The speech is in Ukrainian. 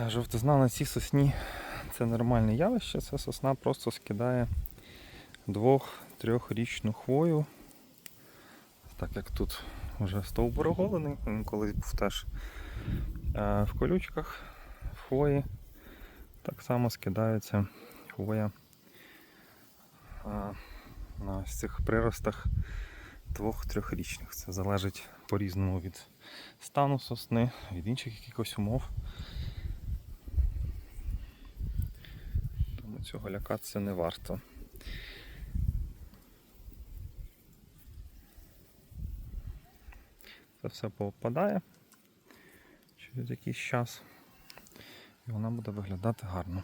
Жовтизна на цій сосні це нормальне явище, це сосна просто скидає двох-трьохрічну хвою. Так як тут вже стовбур оголений, він колись був теж е, в колючках, в хвої. Так само скидається хвоя е, на цих приростах двох-трьохрічних. Це залежить по-різному від стану сосни, від інших якихось умов. Цього лякатися не варто. Це все повпадає через якийсь час, і вона буде виглядати гарно.